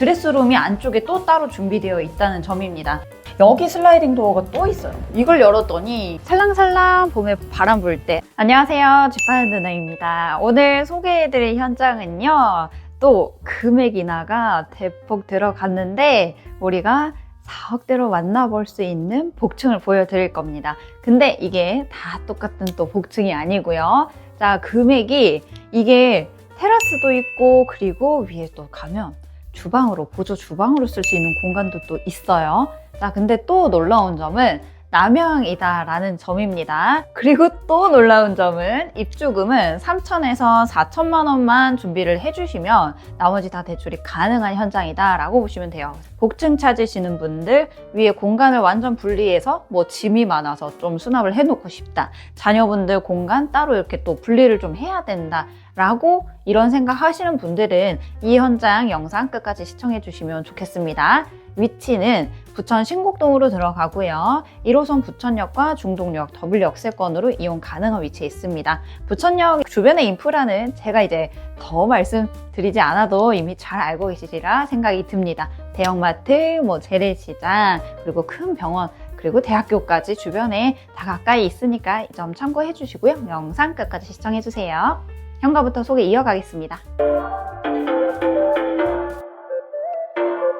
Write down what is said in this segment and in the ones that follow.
드레스룸이 안쪽에 또 따로 준비되어 있다는 점입니다. 여기 슬라이딩 도어가 또 있어요. 이걸 열었더니 살랑살랑 봄에 바람 불 때. 안녕하세요. 지파는 누나입니다. 오늘 소개해드릴 현장은요. 또 금액 인하가 대폭 들어갔는데 우리가 4억대로 만나볼 수 있는 복층을 보여드릴 겁니다. 근데 이게 다 똑같은 또 복층이 아니고요. 자, 금액이 이게 테라스도 있고 그리고 위에 또 가면 주방으로 보조 주방으로 쓸 수 있는 공간도 또 있어요. 자, 근데 또 놀라운 점은 남양이다라는 점입니다. 그리고 또 놀라운 점은 입주금은 3천에서 4천만 원만 준비를 해주시면 나머지 다 대출이 가능한 현장이다라고 보시면 돼요. 복층 찾으시는 분들 위에 공간을 완전 분리해서 뭐 짐이 많아서 좀 수납을 해놓고 싶다. 자녀분들 공간 따로 이렇게 또 분리를 좀 해야 된다. 라고 이런 생각 하시는 분들은 이 현장 영상 끝까지 시청해 주시면 좋겠습니다. 위치는 부천 신곡동으로 들어가고요. 1호선 부천역과 중동역 더블 역세권으로 이용 가능한 위치에 있습니다. 부천역 주변의 인프라는 제가 이제 더 말씀드리지 않아도 이미 잘 알고 계시리라 생각이 듭니다. 대형마트, 뭐 재래시장, 그리고 큰 병원, 그리고 대학교까지 주변에 다 가까이 있으니까 이 점 참고해 주시고요. 영상 끝까지 시청해 주세요. 현가부터 소개 이어가겠습니다.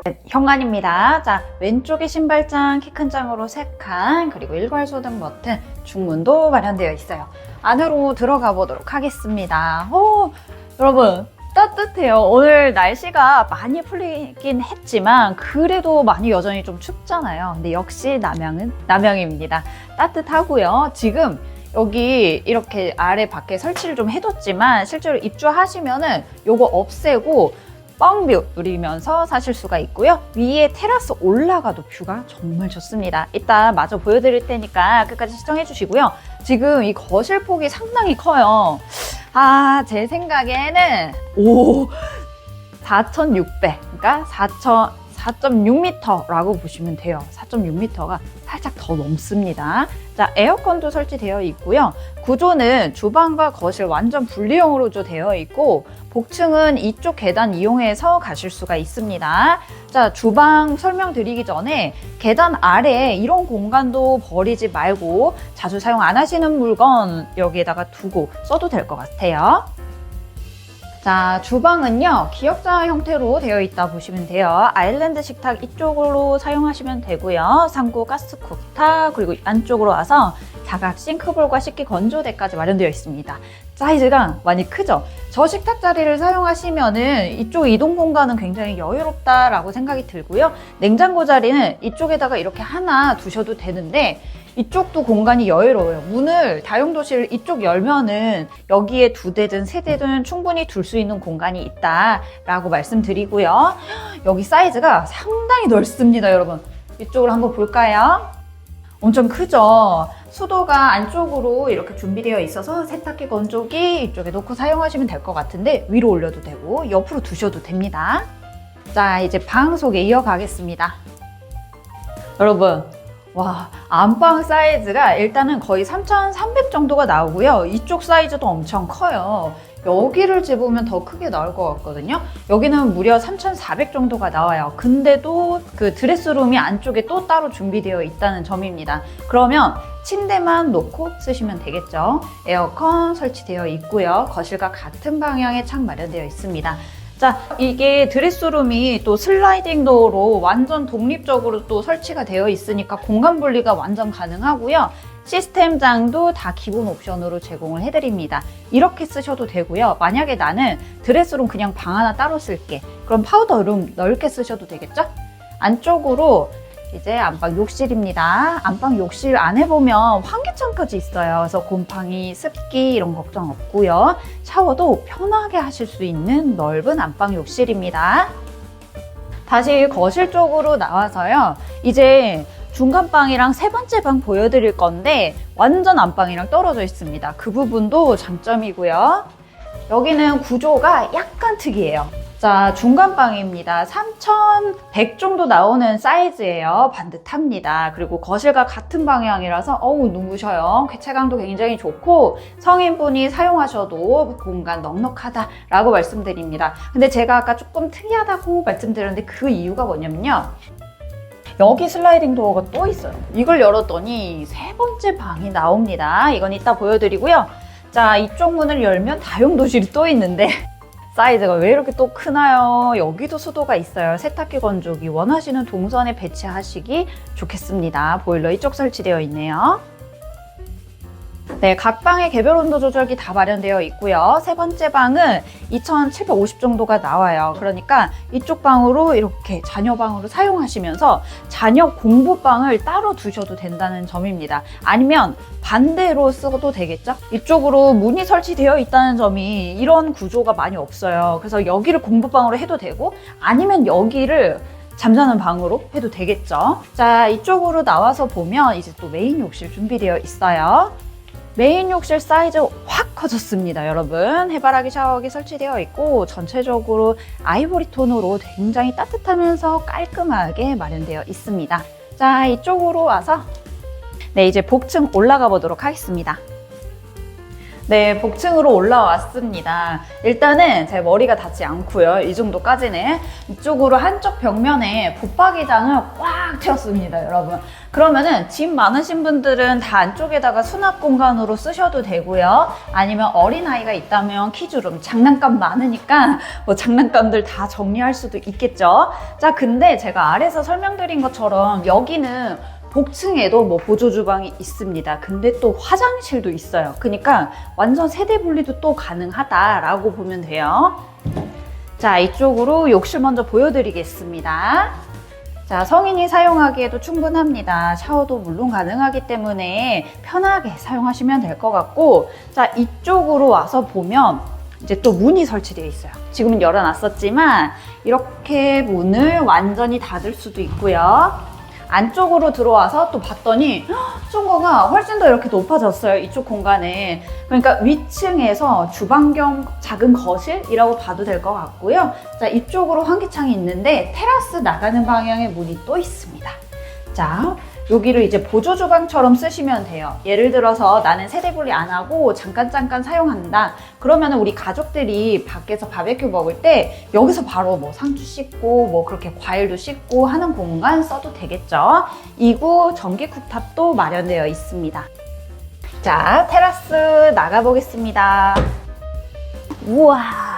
네, 현관입니다. 자, 왼쪽에 신발장, 키 큰 장으로 3칸, 그리고 일괄소등 버튼, 중문도 마련되어 있어요. 안으로 들어가 보도록 하겠습니다. 오, 여러분, 따뜻해요. 오늘 날씨가 많이 풀리긴 했지만, 그래도 많이 여전히 좀 춥잖아요. 근데 역시 남양은 남양입니다. 따뜻하고요. 지금 여기 이렇게 아래 밖에 설치를 좀 해뒀지만 실제로 입주하시면은 요거 없애고 뻥뷰 누리면서 사실 수가 있고요. 위에 테라스 올라가도 뷰가 정말 좋습니다. 이따 마저 보여드릴 테니까 끝까지 시청해 주시고요. 지금 이 거실 폭이 상당히 커요. 아, 제 생각에는 오 4,600, 그러니까 4,000 4.6m라고 보시면 돼요. 4.6m가 살짝 더 넘습니다. 자, 에어컨도 설치되어 있고요. 구조는 주방과 거실 완전 분리형으로 되어 있고 복층은 이쪽 계단 이용해서 가실 수가 있습니다. 자, 주방 설명드리기 전에 계단 아래 이런 공간도 버리지 말고 자주 사용 안 하시는 물건 여기에다가 두고 써도 될 것 같아요. 자, 주방은요, 기역자 형태로 되어 있다 보시면 돼요. 아일랜드 식탁 이쪽으로 사용하시면 되고요. 상고 가스 쿡탑, 그리고 안쪽으로 와서 사각 싱크볼과 식기 건조대까지 마련되어 있습니다. 사이즈가 많이 크죠? 저 식탁 자리를 사용하시면은 이쪽 이동 공간은 굉장히 여유롭다라고 생각이 들고요. 냉장고 자리는 이쪽에다가 이렇게 하나 두셔도 되는데 이쪽도 공간이 여유로워요. 문을 다용도실 이쪽 열면은 여기에 두 대든 세 대든 충분히 둘 수 있는 공간이 있다라고 말씀드리고요. 여기 사이즈가 상당히 넓습니다, 여러분. 이쪽으로 한번 볼까요? 엄청 크죠? 수도가 안쪽으로 이렇게 준비되어 있어서 세탁기 건조기 이쪽에 놓고 사용하시면 될 것 같은데 위로 올려도 되고 옆으로 두셔도 됩니다. 자, 이제 방 소개 이어가겠습니다. 여러분, 와, 안방 사이즈가 일단은 거의 3,300 정도가 나오고요. 이쪽 사이즈도 엄청 커요. 여기를 집으면 더 크게 나올 것 같거든요. 여기는 무려 3,400 정도가 나와요. 근데도 그 드레스룸이 안쪽에 또 따로 준비되어 있다는 점입니다. 그러면 침대만 놓고 쓰시면 되겠죠. 에어컨 설치되어 있고요. 거실과 같은 방향의 창 마련되어 있습니다. 자, 이게 드레스룸이 또 슬라이딩 도어로 완전 독립적으로 또 설치가 되어 있으니까 공간 분리가 완전 가능하고요. 시스템장도 다 기본 옵션으로 제공을 해드립니다. 이렇게 쓰셔도 되고요. 만약에 나는 드레스룸 그냥 방 하나 따로 쓸게. 그럼 파우더룸 넓게 쓰셔도 되겠죠? 안쪽으로 이제 안방 욕실입니다. 안방 욕실 안에 보면 환기창까지 있어요. 그래서 곰팡이, 습기 이런 걱정 없고요. 샤워도 편하게 하실 수 있는 넓은 안방 욕실입니다. 다시 거실 쪽으로 나와서요. 이제 중간방이랑 세 번째 방 보여드릴 건데 완전 안방이랑 떨어져 있습니다. 그 부분도 장점이고요. 여기는 구조가 약간 특이해요. 자, 중간방입니다. 3,100 정도 나오는 사이즈예요. 반듯합니다. 그리고 거실과 같은 방향이라서 어우 눈부셔요. 쾌체감도 굉장히 좋고 성인분이 사용하셔도 공간 넉넉하다라고 말씀드립니다. 근데 제가 아까 조금 특이하다고 말씀드렸는데 그 이유가 뭐냐면요. 여기 슬라이딩 도어가 또 있어요. 이걸 열었더니 세 번째 방이 나옵니다. 이건 이따 보여드리고요. 자, 이쪽 문을 열면 다용도실이 또 있는데 사이즈가 왜 이렇게 또 크나요? 여기도 수도가 있어요. 세탁기 건조기 원하시는 동선에 배치하시기 좋겠습니다. 보일러 이쪽 설치되어 있네요. 네, 각 방에 개별 온도 조절기 다 마련되어 있고요. 세 번째 방은 2750 정도가 나와요. 그러니까 이쪽 방으로 이렇게 자녀 방으로 사용하시면서 자녀 공부 방을 따로 두셔도 된다는 점입니다. 아니면 반대로 써도 되겠죠? 이쪽으로 문이 설치되어 있다는 점이 이런 구조가 많이 없어요. 그래서 여기를 공부방으로 해도 되고 아니면 여기를 잠자는 방으로 해도 되겠죠. 자, 이쪽으로 나와서 보면 이제 또 메인 욕실 준비되어 있어요. 메인 욕실 사이즈 확 커졌습니다, 여러분. 해바라기 샤워기 설치되어 있고 전체적으로 아이보리 톤으로 굉장히 따뜻하면서 깔끔하게 마련되어 있습니다. 자, 이쪽으로 와서 네, 이제 복층 올라가 보도록 하겠습니다. 네, 복층으로 올라왔습니다. 일단은 제 머리가 닿지 않고요. 이 정도까지는. 이쪽으로 한쪽 벽면에 붙박이장을 꽉 채웠습니다, 여러분. 그러면은 짐 많으신 분들은 다 안쪽에다가 수납 공간으로 쓰셔도 되고요. 아니면 어린아이가 있다면 키주름, 장난감 많으니까 뭐 장난감들 다 정리할 수도 있겠죠. 자, 근데 제가 아래서 설명드린 것처럼 여기는 복층에도 뭐 보조 주방이 있습니다. 근데 또 화장실도 있어요. 그러니까 완전 세대 분리도 또 가능하다라고 보면 돼요. 자, 이쪽으로 욕실 먼저 보여드리겠습니다. 자, 성인이 사용하기에도 충분합니다. 샤워도 물론 가능하기 때문에 편하게 사용하시면 될 것 같고, 자, 이쪽으로 와서 보면 이제 또 문이 설치되어 있어요. 지금은 열어놨었지만, 이렇게 문을 완전히 닫을 수도 있고요. 안쪽으로 들어와서 또 봤더니 쫑거가 훨씬 더 이렇게 높아졌어요. 이쪽 공간에. 그러니까 위층에서 주방 겸 작은 거실이라고 봐도 될 것 같고요. 자, 이쪽으로 환기창이 있는데 테라스 나가는 방향의 문이 또 있습니다. 자, 여기를 이제 보조 주방처럼 쓰시면 돼요. 예를 들어서 나는 세대 분리 안 하고 잠깐 잠깐 사용한다. 그러면 우리 가족들이 밖에서 바베큐 먹을 때 여기서 바로 뭐 상추 씻고 뭐 그렇게 과일도 씻고 하는 공간 써도 되겠죠. 2구 전기 쿡탑도 마련되어 있습니다. 자, 테라스 나가 보겠습니다. 우와.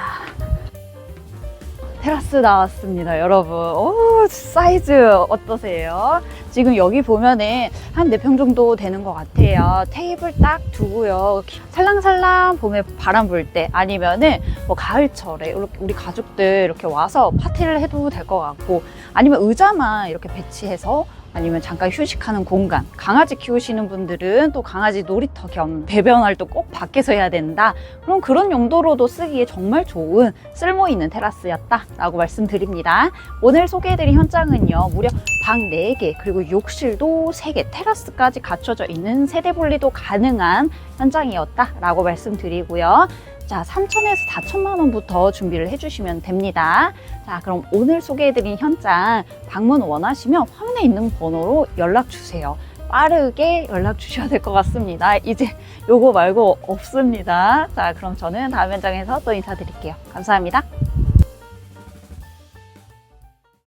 테라스 나왔습니다, 여러분. 오, 사이즈 어떠세요? 지금 여기 보면은 한 4평 정도 되는 것 같아요. 테이블 딱 두고요. 살랑살랑 봄에 바람 불 때 아니면은 뭐 가을철에 우리 가족들 이렇게 와서 파티를 해도 될 것 같고 아니면 의자만 이렇게 배치해서 아니면 잠깐 휴식하는 공간. 강아지 키우시는 분들은 또 강아지 놀이터 겸 배변 활동 꼭 밖에서 해야 된다. 그럼 그런 용도로도 쓰기에 정말 좋은 쓸모 있는 테라스였다 라고 말씀드립니다. 오늘 소개해드린 현장은요, 무려 방 4개, 그리고 욕실도 3개, 테라스까지 갖춰져 있는 세대 분리도 가능한 현장이었다 라고 말씀드리고요. 자, 3천에서 4천만 원부터 준비를 해주시면 됩니다. 자, 그럼 오늘 소개해드린 현장 방문 원하시면 화면에 있는 번호로 연락 주세요. 빠르게 연락 주셔야 될 것 같습니다. 이제 요거 말고 없습니다. 자, 그럼 저는 다음 현장에서 또 인사드릴게요. 감사합니다.